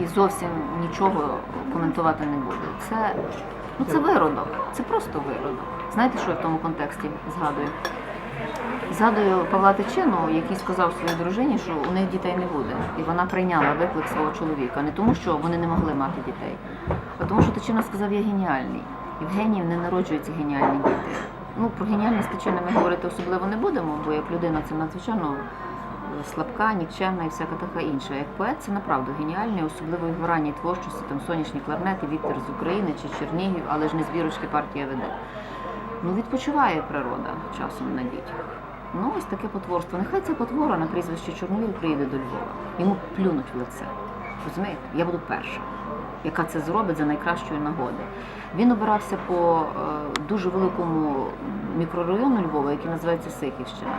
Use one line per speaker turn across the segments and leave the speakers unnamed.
І зовсім нічого коментувати не буду. Це, ну, це виродок, це просто виродок. Знаєте, що я в тому контексті згадую? Згадую Павла Тичину, який сказав своїй дружині, що у них дітей не буде. І вона прийняла виклик свого чоловіка. Не тому, що вони не могли мати дітей, а тому, що Тичина сказав, я геніальний. І в геніїв не народжуються геніальні діти. Ну, про геніальність Тичини ми говорити особливо не будемо, бо як людина це надзвичайно слабка, нікчемна і всяка така інша. Як поет це направду геніальний, особливо в ранній творчості, там сонячні кларнети, Віктор з України чи Чернігів, але ж не збірочки партія веде. Ну, відпочиває природа часом на дітях. Ну, ось таке потворство. Нехай ця потвора на прізвище Чорновіл приїде до Львова. Йому плюнуть в лице. Розумієте? Я буду перша, яка це зробить за найкращої нагоди. Він обирався по е, дуже великому мікрорайону Львова, який називається Сихівщина.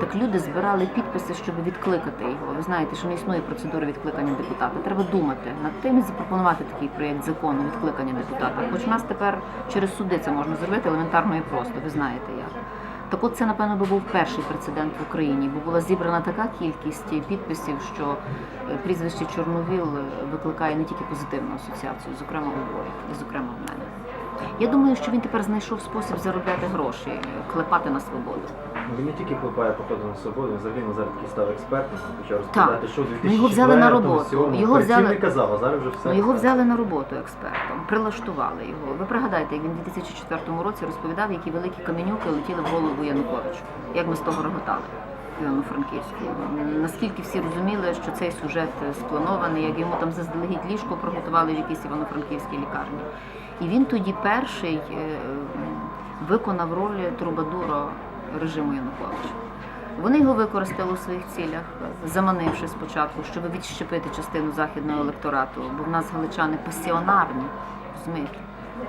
Так люди збирали підписи, щоб відкликати його. Ви знаєте, що не існує процедури відкликання депутата. Треба думати над тим і запропонувати такий проєкт закону відкликання депутата. Хоч нас тепер через суди це можна зробити елементарно і просто. Ви знаєте як. Так от це, напевно, би був перший прецедент в Україні, бо була зібрана така кількість підписів, що е, прізвище Чорновіл е, викликає не тільки позитивну асоціацію, зокрема у Львові, і зокрема в мене. Я думаю, що він тепер знайшов спосіб заробляти гроші, клепати на свободу.
Ну, Він не тільки впливає походу на свободу, він взагалі зараз такий став експертом, почав розповідати, що
Ну, його взяли на роботу.
всьому.
Його взяли-
не казав, а зараз вже все.
Ну, його взяли на роботу експертом, прилаштували його. Ви пригадайте, як він у 2004 році розповідав, які великі каменюки летіли в голову Януковичу, як ми з того реготали Івано-Франківську. Наскільки всі розуміли, що цей сюжет спланований, як йому там заздалегідь ліжко приготували в якійсь івано-франківській лікарні. І він тоді перший е, виконав роль трубадура режиму Януковича. Вони його використали у своїх цілях, заманивши спочатку, щоб відщепити частину західного електорату, бо в нас галичани пасіонарні, розумієте?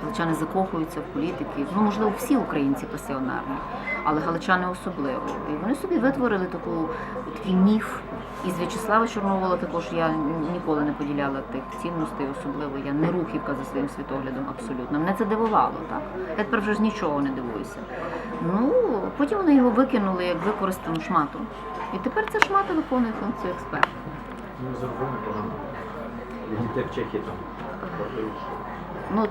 Галичани закохуються в політиків. Ну, можливо, всі українці пасіонарні, але галичани особливо. І вони собі витворили таку, такий міф. І з В'ячеслава Чорновола також я ніколи не поділяла тих цінностей, особливо я не рухівка за своїм світоглядом абсолютно. Мене це дивувало, так. Я тепер вже ж нічого не дивуюся. Ну, потім вони його викинули як використану шмату. І тепер ця шмата виконує функцію експерта.
Ну, зробив непогано. Від дітей в Чехії там.
Ну,